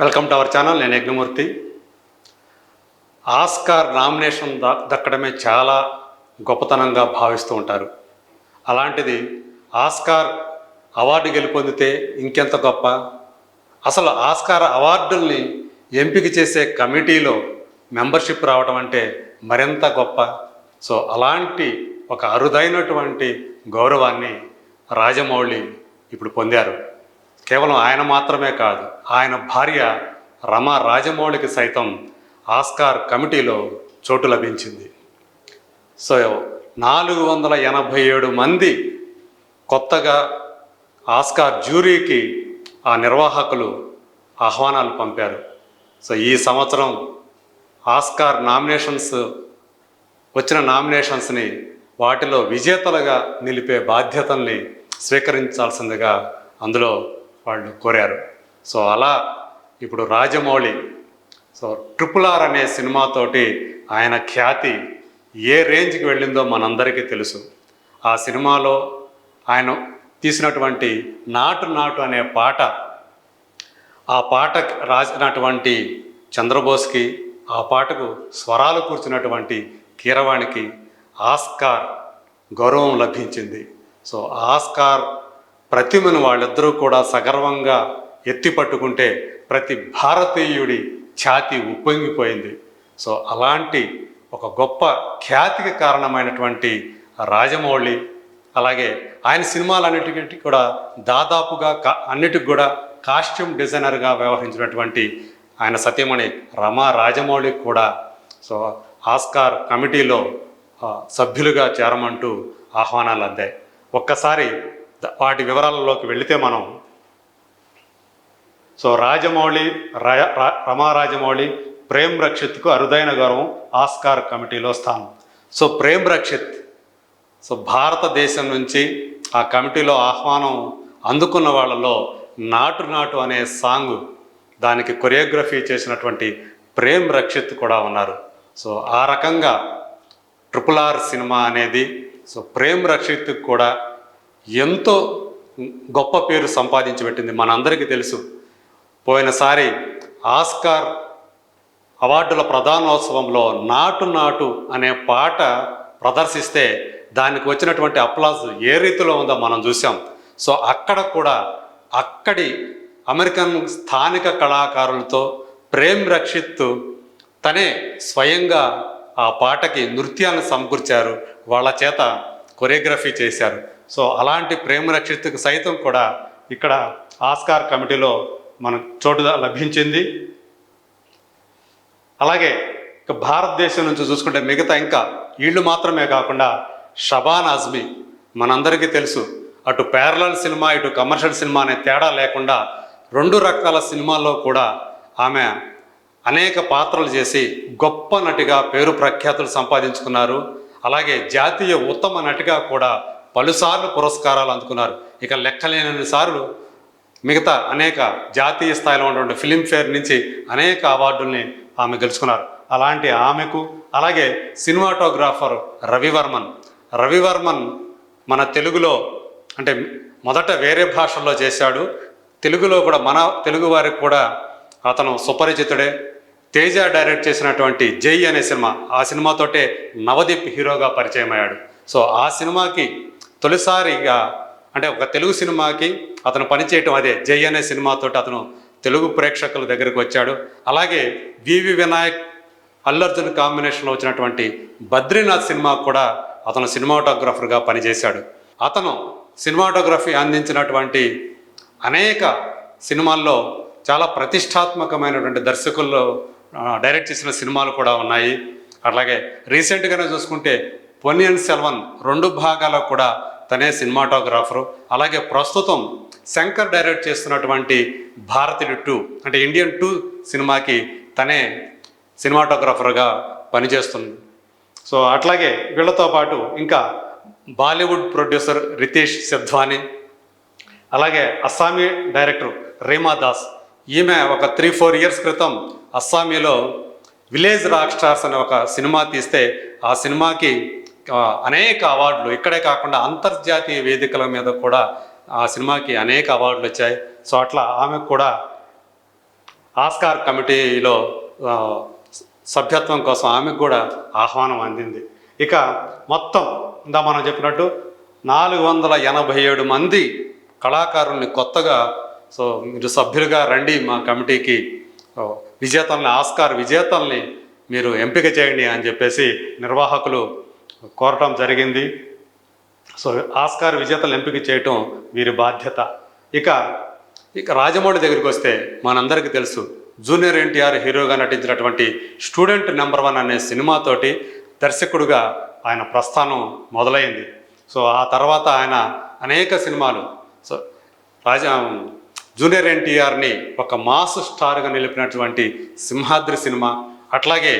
Welcome to our channel నేను Yajnamurthy. Oscar nomination ద దక్కడమే చాలా గొప్పతనంగా భావిస్తూ ఉంటారు. అలాంటిది ఆస్కార్ అవార్డు గెలుపొందితే ఇంకెంత గొప్ప? అసలు ఆస్కార్ అవార్డుల్ని ఎంపిక చేసే కమిటీలో మెంబర్షిప్ రావడం అంటే మరింత గొప్ప? సో అలాంటి ఒక అరుదైనటువంటి గౌరవాన్ని రాజమౌళి ఇప్పుడు పొందారు. కేవలం ఆయన మాత్రమే కాదు ఆయన భార్య రమా రాజమౌళికి సైతం ఆస్కార్ కమిటీలో చోటు లభించింది. సో నాలుగు వందల ఎనభై ఏడు మంది కొత్తగా ఆస్కార్ జ్యూరీకి ఆ నిర్వాహకులు ఆహ్వానాలు పంపారు. సో ఈ సంవత్సరం ఆస్కార్ నామినేషన్స్ వచ్చిన నామినేషన్స్ని వాటిలో విజేతలుగా నిలిపే బాధ్యతల్ని స్వీకరించాల్సిందిగా అందులో వాళ్ళు కోరారు. సో అలా ఇప్పుడు రాజమౌళి సో ట్రిపుల్ ఆర్ అనే సినిమాతోటి ఆయన ఖ్యాతి ఏ రేంజ్కి వెళ్ళిందో మనందరికీ తెలుసు. ఆ సినిమాలో ఆయన తీసినటువంటి నాటు నాటు అనే పాట ఆ పాట రాసినటువంటి చంద్రబోస్కి ఆ పాటకు స్వరాలు కూర్చున్నటువంటి కీరవాణికి ఆస్కార్ గౌరవం లభించింది. సో ఆస్కార్ ప్రతిమను వాళ్ళిద్దరూ కూడా సగర్వంగా ఎత్తి పట్టుకుంటే ప్రతి భారతీయుడి ఛాతి ఉప్పొంగిపోయింది. సో అలాంటి ఒక గొప్ప ఖ్యాతికి కారణమైనటువంటి రాజమౌళి అలాగే ఆయన సినిమాలన్నిటికీ కూడా దాదాపుగా కా అన్నిటికి కూడా కాస్ట్యూమ్ డిజైనర్గా వ్యవహరించినటువంటి ఆయన సత్యమణి రమా రాజమౌళి కూడా సో ఆస్కార్ కమిటీలో సభ్యులుగా చేరమంటూ ఆహ్వానాలు అందాయి. ఒక్కసారి వాటి వివరాలలోకి వెళితే మనం సో రాజమౌళి రమారాజమౌళి రా- ప్రేమ్ రక్షిత్కు అరుదైన గౌరవం ఆస్కార్ కమిటీలో స్థానం. సో ప్రేమ్ రక్షిత్ సో భారతదేశం నుంచి ఆ కమిటీలో ఆహ్వానం అందుకున్న వాళ్ళలో నాటు నాటు అనే సాంగ్ దానికి కొరియోగ్రఫీ చేసినటువంటి ప్రేమ్ రక్షిత్ కూడా ఉన్నారు. సో ఆ రకంగా ట్రిపుల్ ఆర్ సినిమా అనేది సో ప్రేమ్ రక్షిత్ కూడా ఎంతో గొప్ప పేరు సంపాదించి పెట్టింది. మనందరికీ తెలుసు పోయినసారి ఆస్కార్ అవార్డుల ప్రధానోత్సవంలో నాటు నాటు అనే పాట ప్రదర్శిస్తే దానికి వచ్చినటువంటి అప్లాజ్ ఏ రీతిలో ఉందో మనం చూసాం సో అక్కడ కూడా అక్కడి అమెరికన్ స్థానిక కళాకారులతో ప్రేమ్ రక్షిత్ తనే స్వయంగా ఆ పాటకి నృత్యాన్ని సమకూర్చారు. వాళ్ళ చేత కొరియోగ్రఫీ చేశారు. సో అలాంటి ప్రేమ రక్షితకు సైతం కూడా ఇక్కడ ఆస్కార్ కమిటీలో మనకు చోటు లభించింది. అలాగే ఇక భారతదేశం నుంచి చూసుకుంటే మిగతా ఇంకా వీళ్ళు మాత్రమే కాకుండా షబాన్ అజ్మీ మనందరికీ తెలుసు. అటు ప్యారలల్ సినిమా ఇటు కమర్షియల్ సినిమా అనే తేడా లేకుండా రెండు రకాల సినిమాల్లో కూడా ఆమె అనేక పాత్రలు చేసి గొప్ప నటిగా పేరు ప్రఖ్యాతులు సంపాదించుకున్నారు. అలాగే జాతీయ ఉత్తమ నటిగా కూడా పలుసార్లు పురస్కారాలు అందుకున్నారు. ఇక లెక్కలేనన్ని సార్లు మిగతా అనేక జాతీయ స్థాయిలో ఉన్నటువంటి ఫిలింఫేర్ నుంచి అనేక అవార్డుల్ని ఆమె గెలుచుకున్నారు. అలాంటి ఆమెకు అలాగే సినిమాటోగ్రాఫర్ రవివర్మన్. రవివర్మన్ మన తెలుగులో అంటే మొదట వేరే భాషల్లో చేశాడు. తెలుగులో కూడా మన తెలుగు వారికి కూడా అతను సుపరిచితుడే. తేజ డైరెక్ట్ చేసినటువంటి జై అనే సినిమా ఆ సినిమాతోటే నవదీప్ హీరోగా పరిచయం అయ్యాడు సో ఆ సినిమాకి తొలిసారిగా అంటే ఒక తెలుగు సినిమాకి అతను పనిచేయటం అదే జై అనే సినిమాతోటి అతను తెలుగు ప్రేక్షకుల దగ్గరికి వచ్చాడు. అలాగే వివి వినాయక్ అల్లర్జున్ కాంబినేషన్లో వచ్చినటువంటి బద్రీనాథ్ సినిమా కూడా అతను సినిమాటోగ్రఫర్గా పనిచేశాడు. అతను సినిమాటోగ్రఫీ అందించినటువంటి అనేక సినిమాల్లో చాలా ప్రతిష్టాత్మకమైనటువంటి దర్శకుల్లో డైరెక్ట్ చేసిన సినిమాలు కూడా ఉన్నాయి. అట్లాగే రీసెంట్గానే చూసుకుంటే పొన్నియన్ సెల్వన్ రెండు భాగాల్లో కూడా తనే సినిమాటోగ్రాఫరు. అలాగే ప్రస్తుతం శంకర్ డైరెక్ట్ చేస్తున్నటువంటి భారతీయుడు టూ అంటే ఇండియన్ టూ సినిమాకి తనే సినిమాటోగ్రాఫర్గా పనిచేస్తుంది. సో అట్లాగే వీళ్ళతో పాటు ఇంకా బాలీవుడ్ ప్రొడ్యూసర్ రితేష్ సిద్వాని అలాగే అస్సామీ డైరెక్టర్ రీమా దాస్. ఈమె ఒక త్రీ ఫోర్ ఇయర్స్ క్రితం అస్సామీలో విలేజ్ రాక్ స్టార్స్ అనే ఒక సినిమా తీస్తే ఆ సినిమాకి అనేక అవార్డులు. ఇక్కడే కాకుండా అంతర్జాతీయ వేదికల మీద కూడా ఆ సినిమాకి అనేక అవార్డులు వచ్చాయి. సో అట్లా ఆమెకు కూడా ఆస్కార్ కమిటీలో సభ్యత్వం కోసం ఆమెకు కూడా ఆహ్వానం అందింది. ఇక మొత్తం ఇందా మనం చెప్పినట్టు నాలుగు వందల ఎనభై ఏడు మంది కళాకారుల్ని కొత్తగా సో మీరు సభ్యులుగా రండి మా కమిటీకి. విజేతల్ని ఆస్కార్ విజేతల్ని మీరు ఎంపిక చేయండి అని చెప్పేసి నిర్వాహకులు కోరటం జరిగింది. సో ఆస్కార్ విజేతలు ఎంపిక చేయటం వీరి బాధ్యత. ఇక ఇక రాజమౌళి దగ్గరికి వస్తే మనందరికీ తెలుసు జూనియర్ ఎన్టీఆర్ హీరోగా నటించినటువంటి స్టూడెంట్ నెంబర్ వన్ అనే సినిమాతోటి దర్శకుడుగా ఆయన ప్రస్థానం మొదలైంది. సో ఆ తర్వాత ఆయన అనేక సినిమాలు సో రాజా జూనియర్ ఎన్టీఆర్ని ఒక మాస్ స్టార్గా నిలిపినటువంటి సింహాద్రి సినిమా అట్లాగే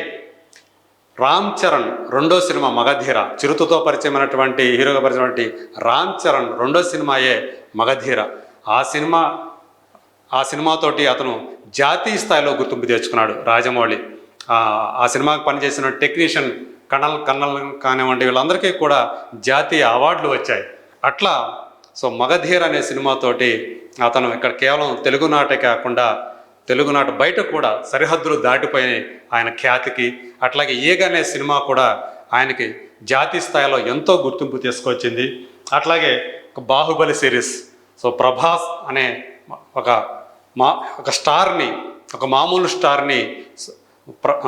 రామ్ చరణ్ రెండో సినిమా మగధీర. చిరుతతో పరిచయమైనటువంటి హీరోగా పరిచయమైనటువంటి రామ్ చరణ్ రెండో సినిమాయే మగధీర. ఆ సినిమా ఆ సినిమాతోటి అతను జాతీయ స్థాయిలో గుర్తింపు తెచ్చుకున్నాడు రాజమౌళి. ఆ, సినిమాకి పనిచేసిన టెక్నీషియన్ కనల్ కన్నల్ కానివ్వండి వీళ్ళందరికీ కూడా జాతీయ అవార్డులు వచ్చాయి. అట్లా సో మగధీర్ అనే సినిమాతోటి అతను ఇక్కడ కేవలం తెలుగు నాటే కాకుండా తెలుగునాట బయట కూడా సరిహద్దులు దాటిపోయినాయి ఆయన ఖ్యాతికి అట్లాగే ఈగనే సినిమా కూడా ఆయనకి జాతీయ స్థాయిలో ఎంతో గుర్తింపు తీసుకొచ్చింది. అట్లాగే ఒక బాహుబలి సిరీస్ సో ప్రభాస్ అనే ఒక మా ఒక స్టార్ని ఒక మామూలు స్టార్ని ప్ర-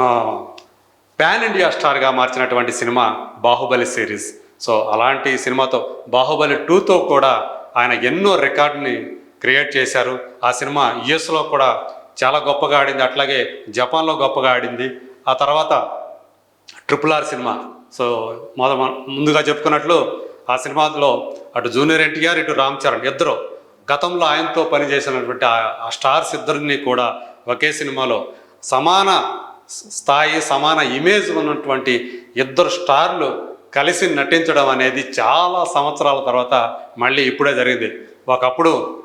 పాన్ ఇండియా స్టార్గా మార్చినటువంటి సినిమా బాహుబలి సిరీస్. సో అలాంటి సినిమాతో బాహుబలి టూతో కూడా ఆయన ఎన్నో రికార్డుని క్రియేట్ చేశారు. ఆ సినిమా యుఎస్లో కూడా చాలా గొప్పగా ఆడింది. అట్లాగే జపాన్లో గొప్పగా ఆడింది. ఆ తర్వాత ట్రిపుల్ ఆర్ సినిమా. సో మొద ముందుగా చెప్పుకున్నట్లు ఆ సినిమాలో అటు జూనియర్ ఎన్టీఆర్ ఇటు రామ్ చరణ్ ఇద్దరు గతంలో ఆయనతో పనిచేసినటువంటి ఆ- ఆ స్టార్స్ ఇద్దరిని కూడా ఒకే సినిమాలో సమాన స్థాయి సమాన ఇమేజ్ ఉన్నటువంటి ఇద్దరు స్టార్లు కలిసి నటించడం అనేది చాలా సంవత్సరాల తర్వాత మళ్ళీ ఇప్పుడే జరిగింది. ఒకప్పుడు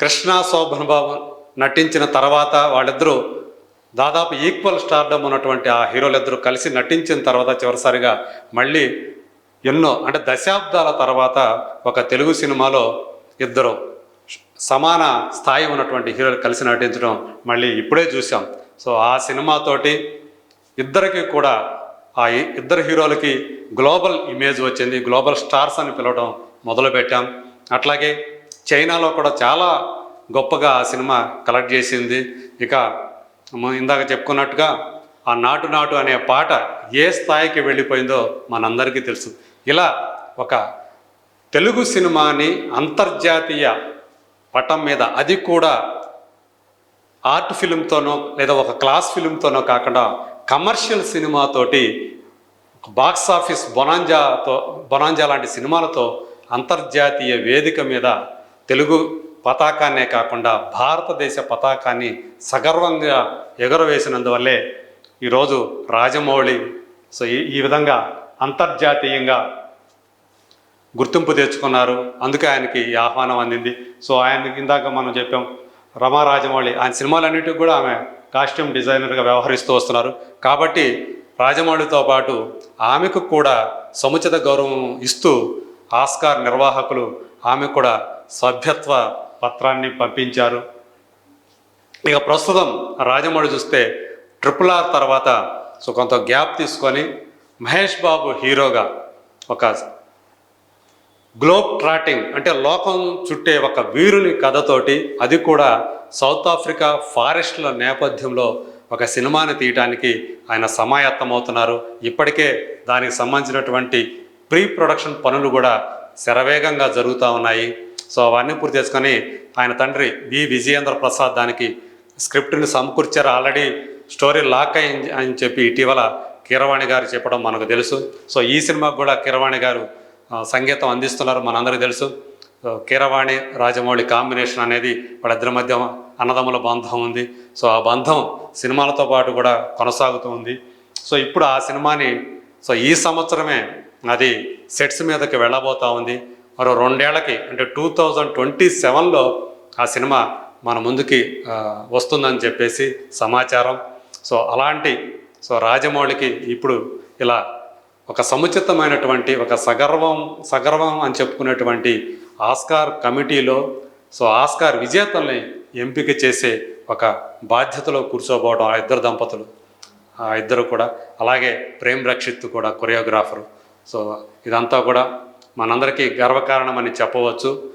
కృష్ణ శోభన్ బాబు నటించిన తర్వాత వాళ్ళిద్దరూ దాదాపు ఈక్వల్ స్టార్డమ్ ఉన్నటువంటి ఆ హీరోలిద్దరూ కలిసి నటించిన తర్వాత చివరిసారిగా మళ్ళీ ఎన్నో అంటే దశాబ్దాల తర్వాత ఒక తెలుగు సినిమాలో ఇద్దరు సమాన స్థాయి ఉన్నటువంటి హీరోలు కలిసి నటించడం మళ్ళీ ఇప్పుడే చూసాం సో ఆ సినిమాతోటి ఇద్దరికి కూడా ఆ ఇద్దరు హీరోలకి గ్లోబల్ ఇమేజ్ వచ్చింది గ్లోబల్ స్టార్స్ అని పిలవడం మొదలుపెట్టాం. అట్లాగే చైనాలో కూడా చాలా గొప్పగా ఆ సినిమా కలెక్ట్ చేసింది. ఇక ఇందాక చెప్పుకున్నట్టుగా ఆ నాటు నాటు అనే పాట ఏ స్థాయికి వెళ్ళిపోయిందో మనందరికీ తెలుసు. ఇలా ఒక తెలుగు సినిమాని అంతర్జాతీయ పటం మీద అది కూడా ఆర్ట్ ఫిలింతోనో లేదా ఒక క్లాస్ ఫిలింతోనో కాకుండా కమర్షియల్ సినిమాతోటి బాక్స్ ఆఫీస్ బొనాంజాతో బొనాంజా లాంటి సినిమాలతో అంతర్జాతీయ వేదిక మీద తెలుగు పతాకాన్నే కాకుండా భారతదేశ పతాకాన్ని సగర్వంగా ఎగురవేసినందువల్లే ఈరోజు రాజమౌళి సో ఈ ఈ విధంగా అంతర్జాతీయంగా గుర్తింపు తెచ్చుకున్నారు. అందుకే ఆయనకి ఈ ఆహ్వానం అందింది. సో ఆయనకి ఇందాక మనం చెప్పాం రమా రాజమౌళి ఆయన సినిమాలన్నిటికి కూడా ఆమె కాస్ట్యూమ్ డిజైనర్గా వ్యవహరిస్తూ వస్తున్నారు. కాబట్టి రాజమౌళితో పాటు ఆమెకు కూడా సముచిత గౌరవం ఇస్తూ ఆస్కార్ నిర్వాహకులు ఆమె కూడా సభ్యత్వ పత్రాన్ని పంపించారు. ఇక ప్రస్తుతం రాజమౌళి చూస్తే ట్రిపుల్ ఆర్ తర్వాత సో కొంత గ్యాప్ తీసుకొని మహేష్ బాబు హీరోగా ఒక గ్లోబ్ ట్రాటింగ్ అంటే లోకం చుట్టే ఒక వీరుని కథతోటి అది కూడా సౌత్ ఆఫ్రికా ఫారెస్ట్ల నేపథ్యంలో ఒక సినిమాని తీయటానికి ఆయన సమాయత్తమవుతున్నారు. ఇప్పటికే దానికి సంబంధించినటువంటి ప్రీ ప్రొడక్షన్ పనులు కూడా శరవేగంగా జరుగుతూ ఉన్నాయి. సో అవన్నీ పూర్తి చేసుకొని ఆయన తండ్రి వి విజయేంద్ర ప్రసాద్ దానికి స్క్రిప్ట్ని సమకూర్చారు. ఆల్రెడీ స్టోరీ లాక్ అయింది అని చెప్పి ఇటీవల కీరవాణి గారు చెప్పడం మనకు తెలుసు. సో ఈ సినిమాకు కూడా కీరవాణి గారు సంగీతం అందిస్తున్నారు మనందరికీ తెలుసు. కీరవాణి రాజమౌళి కాంబినేషన్ అనేది వాళ్ళిద్దరి మధ్య అన్నదమ్ముల బంధం ఉంది. సో ఆ బంధం సినిమాలతో పాటు కూడా కొనసాగుతూ ఉంది. సో ఇప్పుడు ఆ సినిమాని సో ఈ సంవత్సరమే అది సెట్స్ మీదకి వెళ్ళబోతా ఉంది. మరో రెండేళ్ళకి అంటే టూ థౌజండ్ ట్వంటీ సెవెన్లో ఆ సినిమా మన ముందుకి వస్తుందని చెప్పేసి సమాచారం. సో అలాంటి సో రాజమౌళికి ఇప్పుడు ఇలా ఒక సముచితమైనటువంటి ఒక సగర్వం సగర్వం అని చెప్పుకునేటువంటి ఆస్కార్ కమిటీలో సో ఆస్కార్ విజేతల్ని ఎంపిక చేసే ఒక బాధ్యతలో కూర్చోబోవడం ఆ ఇద్దరు దంపతులు ఆ ఇద్దరు కూడా. అలాగే ప్రేమ్ రక్షిత్ కూడా కొరియోగ్రాఫరు. సో ఇదంతా కూడా మనందరికీ గర్వకారణమని చెప్పవచ్చు.